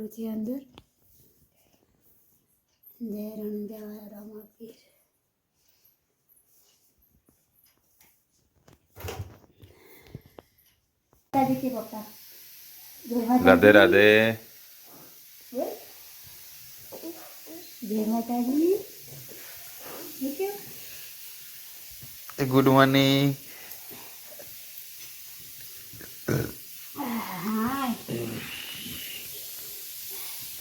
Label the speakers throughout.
Speaker 1: Photo છે અંદર જય રણુજા રમાપીર દાદી કે પપ્પા જય માતાજી.
Speaker 2: રાધે રાધે
Speaker 1: બોલ. જય માતાજી શું કહ્યું?
Speaker 2: ગુડ મોર્નિંગ
Speaker 1: હાય આજ કઈ જલ્દી બ્રશ કરી દો તો નાસ્તો કરી લઈ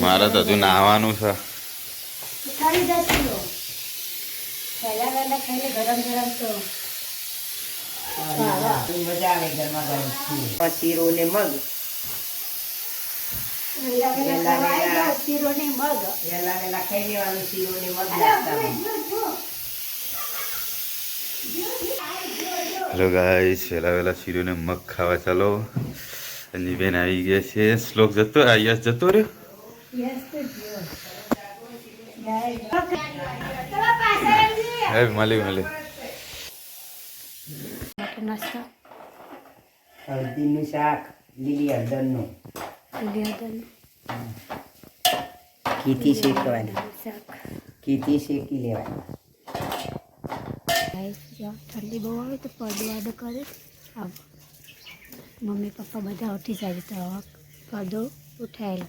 Speaker 2: મારે તો હજુ નાહવાનું છે.
Speaker 3: શીરો ને મગ.
Speaker 1: શીરો ને મગ.
Speaker 3: ખાઈ લેવાનું શીરો ને મગ.
Speaker 2: હેલો ગાઈસ વેલા વેલા શીરોને મગ ખાવા ચાલો. અંજીબેન આવી ગયા છે શ્લોક જતો યશ જતો રહ્યો
Speaker 1: Yes, તો જો. Guys. ચલો પાછળ આવજે.
Speaker 2: હે મળી મળી
Speaker 1: નાસ્તો
Speaker 3: હળદીનું શાક લીલી હળદરનું
Speaker 1: લીધું
Speaker 3: ઘીથી શેકવાની
Speaker 1: શાક
Speaker 3: ઘીથી શેકી લેવાની
Speaker 1: ઠંડી બહુ આવે તો પડદો આડો કરે આવ મમ્મી પપ્પા બધા ઉઠી જાય તો પડદો ઉઠાયેલો.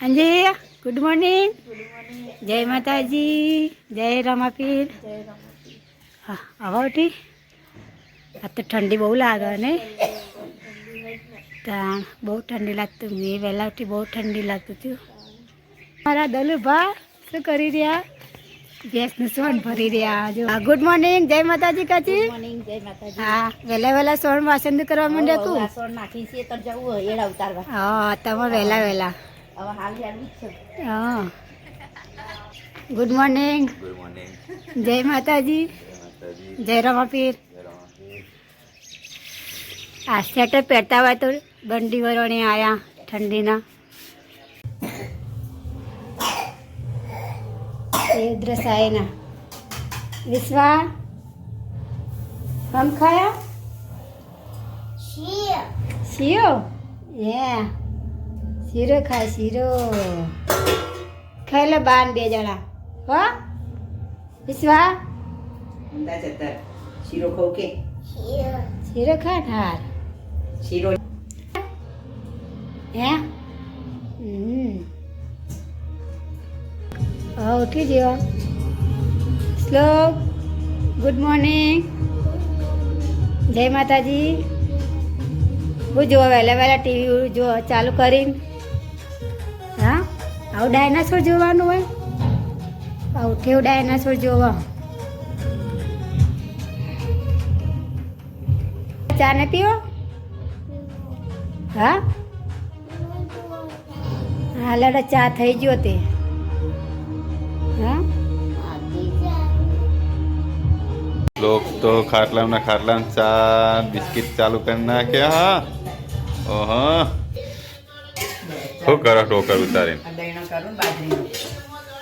Speaker 1: અંજી ગુડ મોર્નિંગ જય માતાજી જય રમાપીર. હા હવે ઉઠી. આ તો ઠંડી બહુ લાગે ને. તાણ બહુ ઠંડી લાગતું મેં વહેલા ઉઠી બહુ ઠંડી લાગતું હતું. મારા દલુભા શું કરી રહ્યા? ગેસનું સોન ભરી રહ્યા જો ગુડ મોર્નિંગ જય માતાજી કાચી
Speaker 4: મોર્નિંગ જય માતાજી.
Speaker 1: હા વહેલા વહેલા સોન વાસણ કરવા માંડ્યા તું?
Speaker 4: સોન નાખી છે તો જવું હોય એડા ઉતારવા.
Speaker 1: હા તમે વહેલા વહેલા.
Speaker 4: હવે હાલ
Speaker 1: હા. ગુડ મોર્નિંગ
Speaker 2: ગુડ મોર્નિંગ
Speaker 1: જય માતાજી. જય રમાપીર. આ સ્વેટર પહેરતા હોય તો બંડી વરોણે આયા ઠંડીના. દ્રસાયના વિશ્વા હમ ખાયા? શિયો. એ શીરો ખાય શીરો. ખાઈ લે બાન બે જણા. હો? વિશ્વા
Speaker 3: અંદાજ શીરો ખાવ કે?
Speaker 1: શીરો ખા થાર
Speaker 3: શીરો
Speaker 1: હે? હા, ઉઠી ગયો. શ્લોક ગુડ મોર્નિંગ જય માતાજી. હું જુઓ વહેલા વહેલા ટીવી જો ચાલુ કરીને. હા? આવું ડાયનાસોર જોવાનું હોય? આવું કેવું ડાયનાસોર જોવા? ચા ને પીવો હા? હા લડો ચા થઈ ગયો તે. લોક
Speaker 2: તો તો ના ખાટલામાં ચા બિસ્કિટ ચાલુ કરી નાખ્યા હા. ઓહો. શું કરો ટોકર ઉતારીને
Speaker 3: આ પડી કરું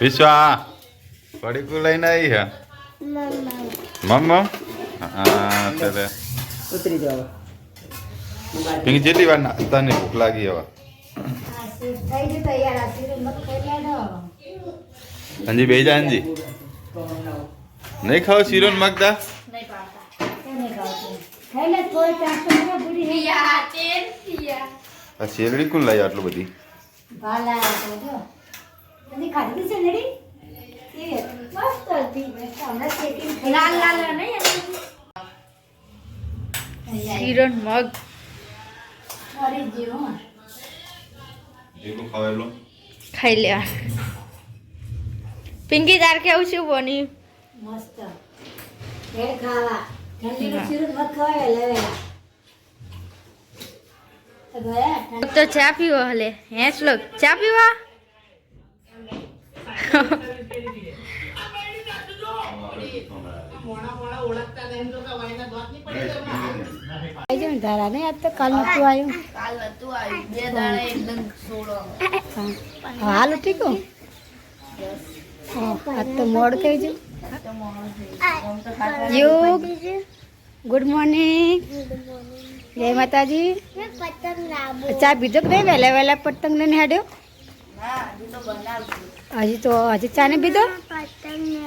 Speaker 2: વિશ્વા પડીકું લઈને આવી હે? મમ મમ. હા
Speaker 3: ઉતરી જાવ
Speaker 2: જેટલી વાર તને ભૂખ લાગી હવે. અંજી બે જાનજી નહીં ખાવ શીરો ને મગદા. આ શેરડી કોણ લાવી આટલું બધી?
Speaker 4: શીરો મગ.
Speaker 1: ફરી
Speaker 2: ખાવેલો
Speaker 4: ખાઈ લેવા પિંકી તાર કેવું શું બન્યું
Speaker 1: મસ્ત ભેળ ખાવા ઠંડીનું શીરું મગ ખવાય વહેલા. તો
Speaker 4: ચા પીવો હલે હે શ્લોક ચા પીવા
Speaker 1: ને ધારા નહીં આજ તો કાલ નતું આવ્યું.
Speaker 4: કાલ નતું આવ્યું. બે દાડા એકદમ સોળો.
Speaker 1: હાલ ઠીક હો આજ તો મોડ થઈ ગયું. યુગ. ગુડ મોર્નિંગ જય માતાજી. ચા પીધો કે નહીં? વહેલા વહેલા પતંગ લઈને હેડ્યો? હજી તો હજી ચા ને પીધો તનુ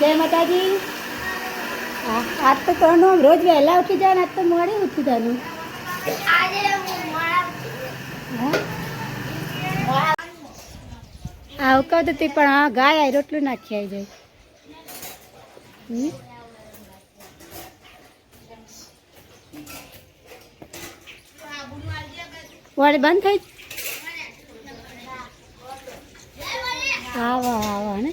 Speaker 1: જય માતાજી. આજ તો તનુ રોજ વહેલા ઉઠી જાય ને આજ તો મોડી ઉઠી તનુ હા. આવું કહું તો પણ હા ગાય રોટલું નાખી આવી જાય. વાળી બંધ થઈ આવા આવા ને?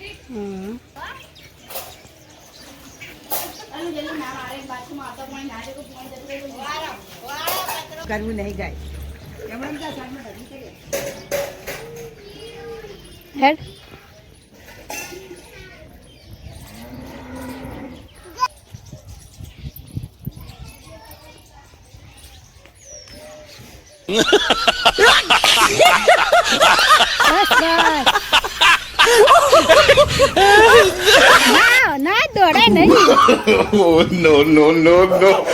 Speaker 3: કરવું નહીં ગાય.
Speaker 1: હેડ.
Speaker 2: Oh, no, no, no, no.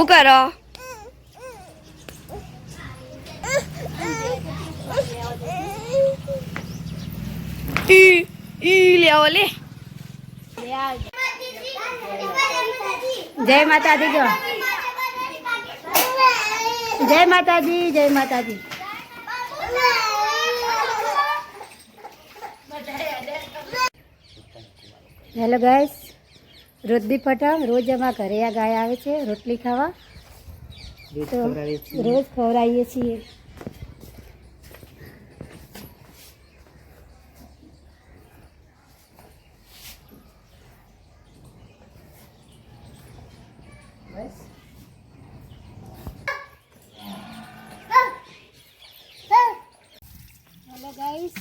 Speaker 4: શું કરો? ઈ ઈ લેવો લે.
Speaker 1: જય માતાજી જો. જય માતાજી જય માતાજી. Hello guys. રોજબી પટમ રોજ અમારા ઘરે આ ગાય આવે છે રોટલી ખાવા. તો રોજ ખવડાવીએ છીએ. હેલો ગાઈસ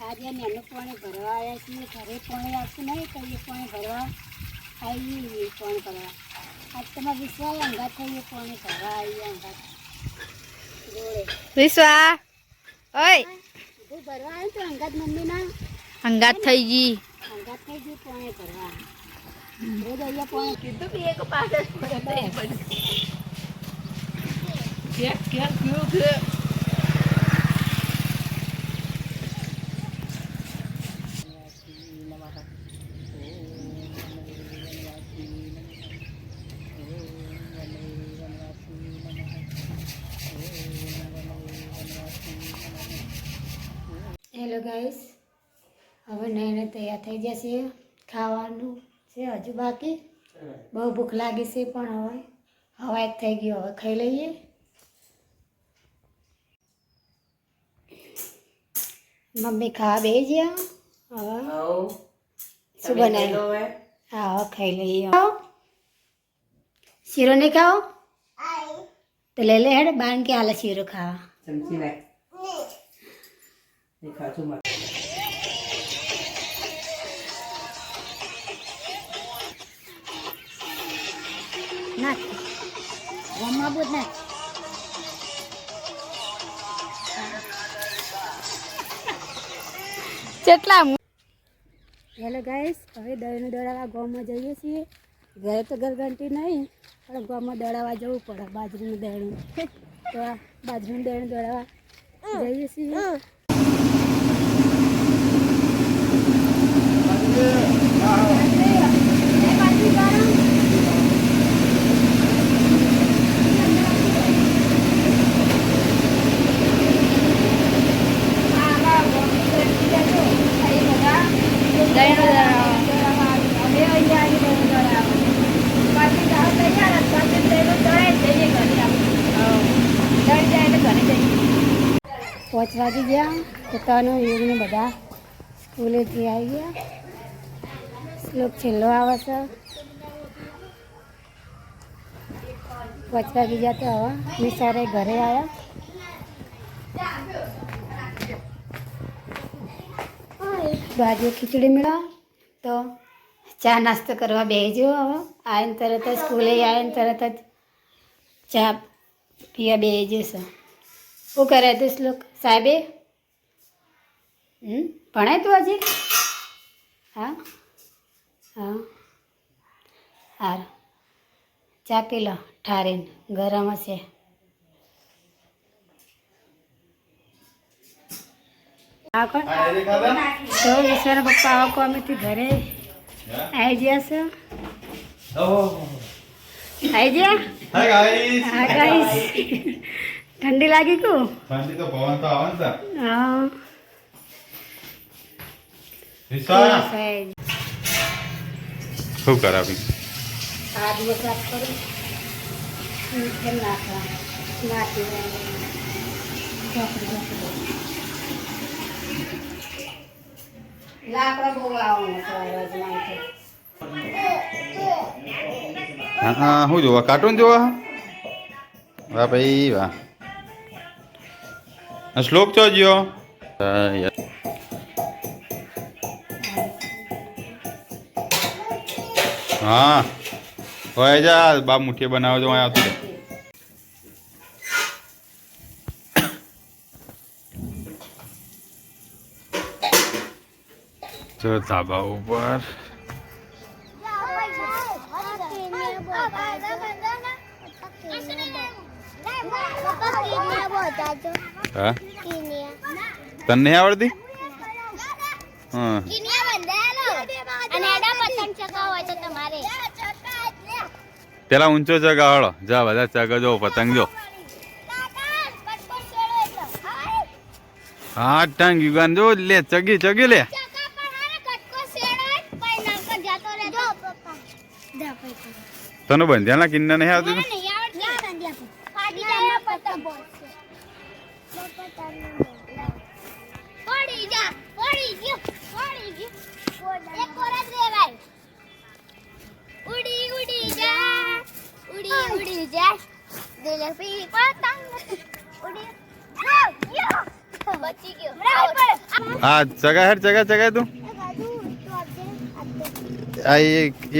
Speaker 1: આજે નેનું પાણી ભરવા આવ્યા છીએ. ઘરે પાણી આવતું નહીં તો એ પાણી ભરવા આવીએ કોણ કરવા આજ તમારે વિશ્વાસ અંગાત થઈએ પાણી કરવા આવીએ અંગાત
Speaker 4: વિશ્વા ઓય
Speaker 1: બધું ભરવા આવ્યું તો અંગાત મમ્મીના
Speaker 4: હંગાત થઈ ગઈ
Speaker 1: અંગાત થઈ ગયું પાણી ભરવા રોજ અહીંયા પાણી કીધું કે એક પાછળ હેલો થઈ જશે ખાવાનું છે હજુ બાકી. બહુ ભૂખ લાગી છે પણ હવે હવા એક થઈ ગયો હવે ખાઈ લઈએ. મમ્મી ખાવા બે ગયા? હવે શું બનાવ્યું? હા હવે ખાઈ લઈએ. શીરો નહીં ખાઓ તો લઈ લે હેડ બાન કે હાલે શીરો ખાવા.
Speaker 3: ચમચી નાખ.
Speaker 1: ગામમાં બુજ નાખ.
Speaker 4: કેટલા
Speaker 1: હેલો ગાઈસ હવે દહીંનું દળાવા ગામમાં જઈએ છીએ. ઘરે તો ઘરઘંટી નહીં પણ ગામમાં દોડાવવા જવું પડે બાજરીનું દળનું તો બાજરીનું દળનું દોડાવવા જઈએ છીએ. પાંચ વાગી ગયા. પોતાનું યોગને બધા સ્કૂલેથી આવી ગયા. શ્લોક છેલ્લો આવે છે. પાંચ વાગી ગયા તો હવે મિસારે ઘરે આવ્યા. બાજુ ખીચડી મળ્યા તો ચા નાસ્તો કરવા બેસજો હવે. આવીને તરત જ સ્કૂલે આવીને તરત જ ચા પીવા બેસી જશે શું કરે તું શ્લોક? સાહેબે? હમ? ભણાય તું હજી? હા? હા. હાર. ચા પી લો. ઠારીને. ગરમ હશે હા કોણ તો ઈશ્વર પપ્પા આવો કોમેથી ઘરે આવી ગયા છો. આવી ગયા?
Speaker 2: Hi guys.
Speaker 1: હા ગાઈસ. ઠંડી લાગી કુ?
Speaker 2: ઠંડી તો પવન તો આવે ને.
Speaker 1: હા.
Speaker 2: શું કરાવી?
Speaker 1: આદુ સાફ કરું. કેમ નાખવા નાખી
Speaker 2: શું જોવા? કાર્ટૂન જોવા? વાહ ભાઈ વાહ. શ્લોક ચો જ્યો? હા, હોય જા બા મુઠ્ઠી બનાવજો અહીંયા આવતું જો ધાબા ઉપર. હા? તને નહીં આવડતી? હા. પેલા ઊંચો ચગાવાળો જા બધા ચગજો પતંગ જો. હા ટાંગ યુગાન જો, લે, ચગી ચગી લે. તને બંધ્યાના કિન્ના નહીં આવતી?
Speaker 5: ઉડી ઉડી જા ઉડી ઉડી જા. દિલ પી પતંગ. ઉડી. યો બચી ગયો. બરાબર
Speaker 2: હા ચગા હેડ ચગા ચગા તું. આ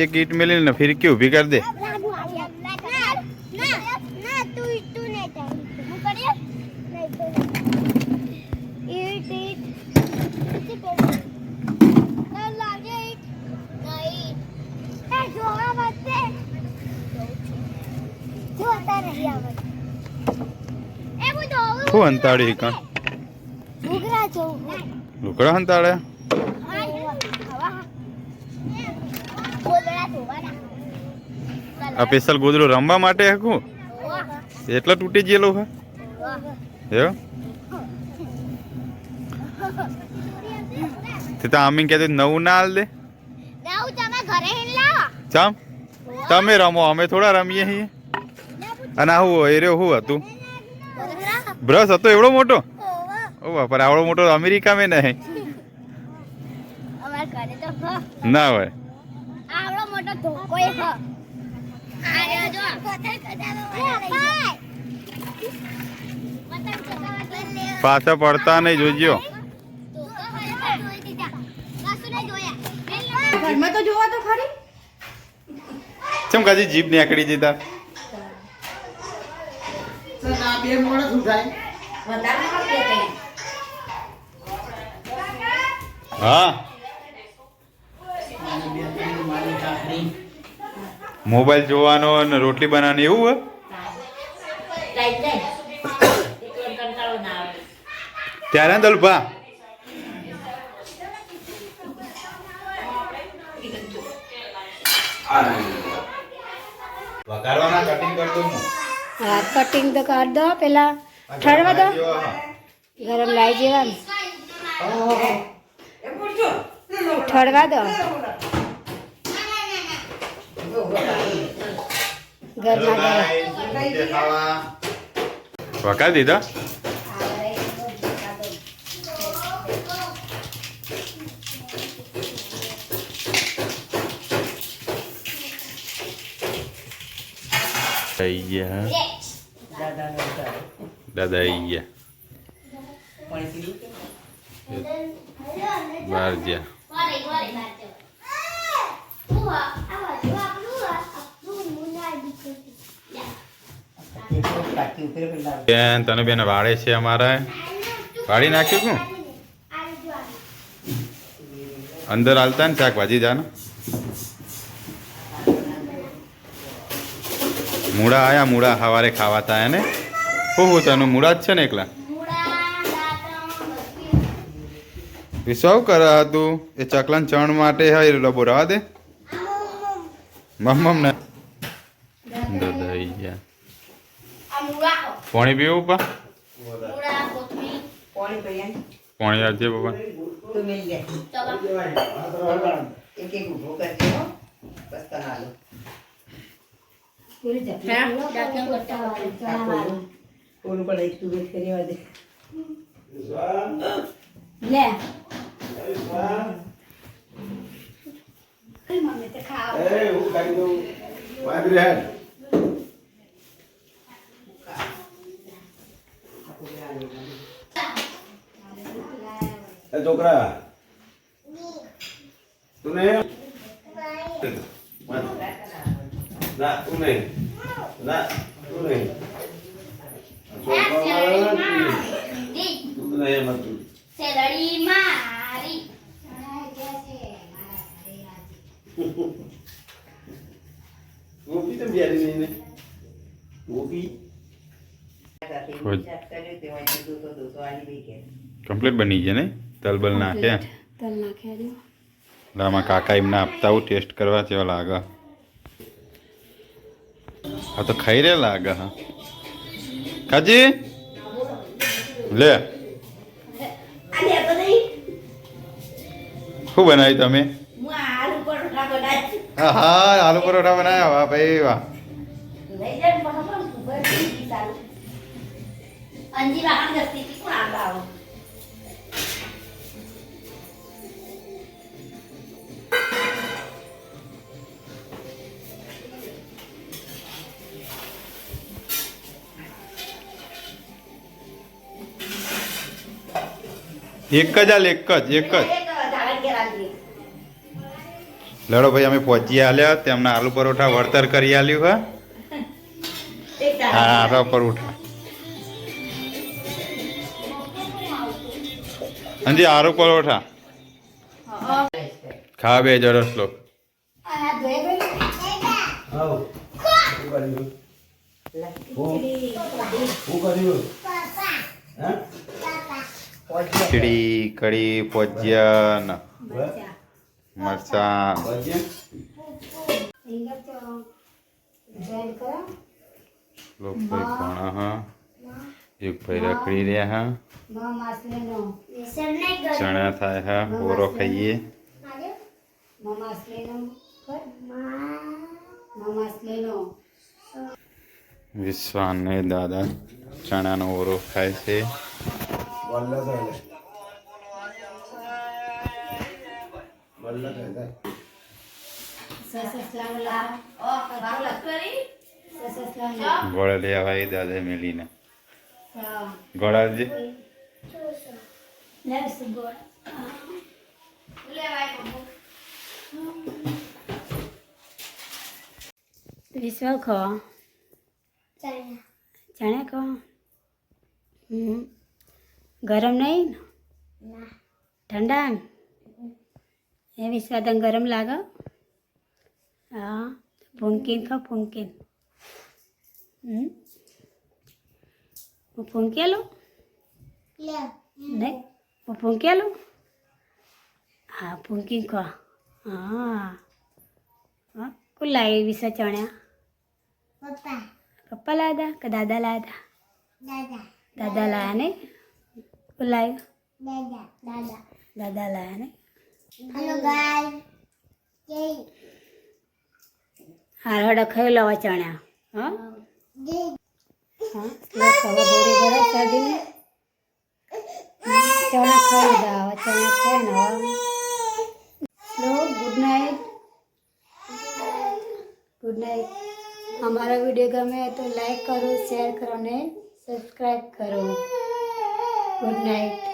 Speaker 2: એક ઈટ મેલી ફિરકી ઊભી કરી દે. હંતાડી કાં? લુકડા હંતાડે આ સ્પેશિયલ ગોદડું રમવા માટે હકું એટલા તૂટી ગયેલું હે? એવો? તે તો આમીન કહેતો નવું ના હાલ દે ચામ? તમે રમો અમે થોડા રમીએ છીએ અને આવું એ રહ્યો શું હતું? બ્રશ હતો એવડો મોટો? ઓ બાપા આવડો મોટો અમેરિકામાં નહીં.
Speaker 5: અમાર ઘરે તો હ.
Speaker 2: ના હોય.
Speaker 5: આવડો મોટો ધોકોય હ. આરે જો
Speaker 2: પાછા પડતા નહીં જોજો.
Speaker 4: ઘરમાં તો જોવા તો ખરી.
Speaker 2: ચમ કાજી જીભ નીકળી જતા હા. મોબાઈલ જોવાનો અને રોટલી બનાવવાની એવું હે ત્યારે દલભા વઘારવાના કટિંગ કરતો હું.
Speaker 1: હા કટિંગ તો કરી દો પેલા ઠરવા દો. ગરમ લાવી જેવાનું. ઠરવા દો. ગરમા. ગરમ
Speaker 2: વઘાર દીધા આઈ ગયા
Speaker 3: દાદાનો ઉતારો.
Speaker 2: દાદા આઈ ગયા
Speaker 3: પણ પીલું કે?
Speaker 2: બહાર ગયા
Speaker 5: વારે વારે બાજુ ઉવા આવા જો આપણું આપણું મુના દીકરી
Speaker 3: એ તો કાચી ઉતરે પેલા
Speaker 2: બેન, તને બેન વાળે છે અમારે. વાળી નાખ્યું કું અંદર હાલતા ને શાકભાજી જાને? મૂળા આયા મૂળા સવારે ખાવાતા એને હું હું તને મૂળા જ છે ને એકલા? વિસવ કરા હતું? એ ચકલાન ચણ માટે હા એ ડબ્બો રવા દે. મમ્મ ને દઈ ગયા. પાણી પીવું પા
Speaker 3: પાણી
Speaker 2: આવજે બાબા
Speaker 3: તો મિલ લે
Speaker 5: ચલો.
Speaker 3: એક એક ઊભો કરજો બસ તને કોણ પણ એક તું વેટ કરી દે.
Speaker 1: લે. મમ્મી ખાવ
Speaker 6: એ તું છોકરા
Speaker 5: દી
Speaker 6: તું નહીં એમાં તું
Speaker 5: સેલડી મારી
Speaker 6: ગોપી તો બિયારી નહીં ને ગોપી
Speaker 2: કમ્પ્લીટ બની ગયા ને તલબલ નાખ્યા
Speaker 1: તલ નાખ્યા
Speaker 2: રામા કાકા એમને આપતા હું ટેસ્ટ કરવા જેવા લાગે હા તો ખાઈ રહેલા લાગે હા. કાજી? લે. શું બનાવ્યું તમે? હા હા આલુ પરોઠા બનાવ્યા. વાહ ભાઈ વાહ.
Speaker 5: અંજી વાહન દસ્તી કોણ આવો?
Speaker 2: એક જ હાલ એક જ એક જ. લડો ભાઈ અમે પહોંચી આલ્યા તેમના આલુ પરોઠા વળતર કરી આલ્યું હા? હા આલુ પરોઠા. અંજી આલુ પરોઠા. ખા બે જરસ લો
Speaker 6: કર્યું હું? કર્યું? હા?
Speaker 2: ખીચડી, કઢી, ભજીયા
Speaker 1: મરચા. કરો
Speaker 2: લોકભાઈ કોણા હા. એક ભાઈ રહ્યા, હા. ચણા થાય, હા. બોરો ખાઈએ. વિશ્વાન દાદા ચણાનો ઓરો ખાય છે.
Speaker 6: વલ્લભ એટલે વલ્લભ એટલે
Speaker 1: સસલાનો લાવ
Speaker 5: ઓ બાબુ લખરી
Speaker 1: સસલાનો
Speaker 2: ગોળ લેવા એ દાદા મેલીને
Speaker 1: હા
Speaker 2: ગોળાજી
Speaker 1: લે સુગોળ
Speaker 5: લેવાય બાબુ
Speaker 1: વિશ્વ ખો ચણે ખો હમ ગરમ નહીં? ને. ઠંડા? એ વિશ્વ તને ગરમ લાગે? હા ફૂંકીને ખા ફૂંકીને. હું ફૂંકેલું? નહીં? હું ફૂંકેલું? હા ફૂંકીને ખો. હા. હા કોણ લાવી વિશ્વ ચણ્યા?
Speaker 5: પપ્પા.
Speaker 1: પપ્પા લાવ્યા કે દાદા લાવ્યા
Speaker 5: દાદા.
Speaker 1: દાદા લાવ્યા ને લાવ્યું
Speaker 5: દાદા દાદા.
Speaker 1: દાદા લાયા ને?
Speaker 5: હેલો ગાય જય.
Speaker 1: હાર હડ ખાઈ લવા ચણ્યા. હા? હા. ખાવા બોરી ભરા શરદીને ચણા ખાઈ દા હવે ચણા ખાઈ ને લો ગુડ નાઇટ ગુડ નાઇટ અમારા વીડિયો ગમે તો લાઈક કરો શેર કરો ને સબસ્ક્રાઈબ કરો. Good night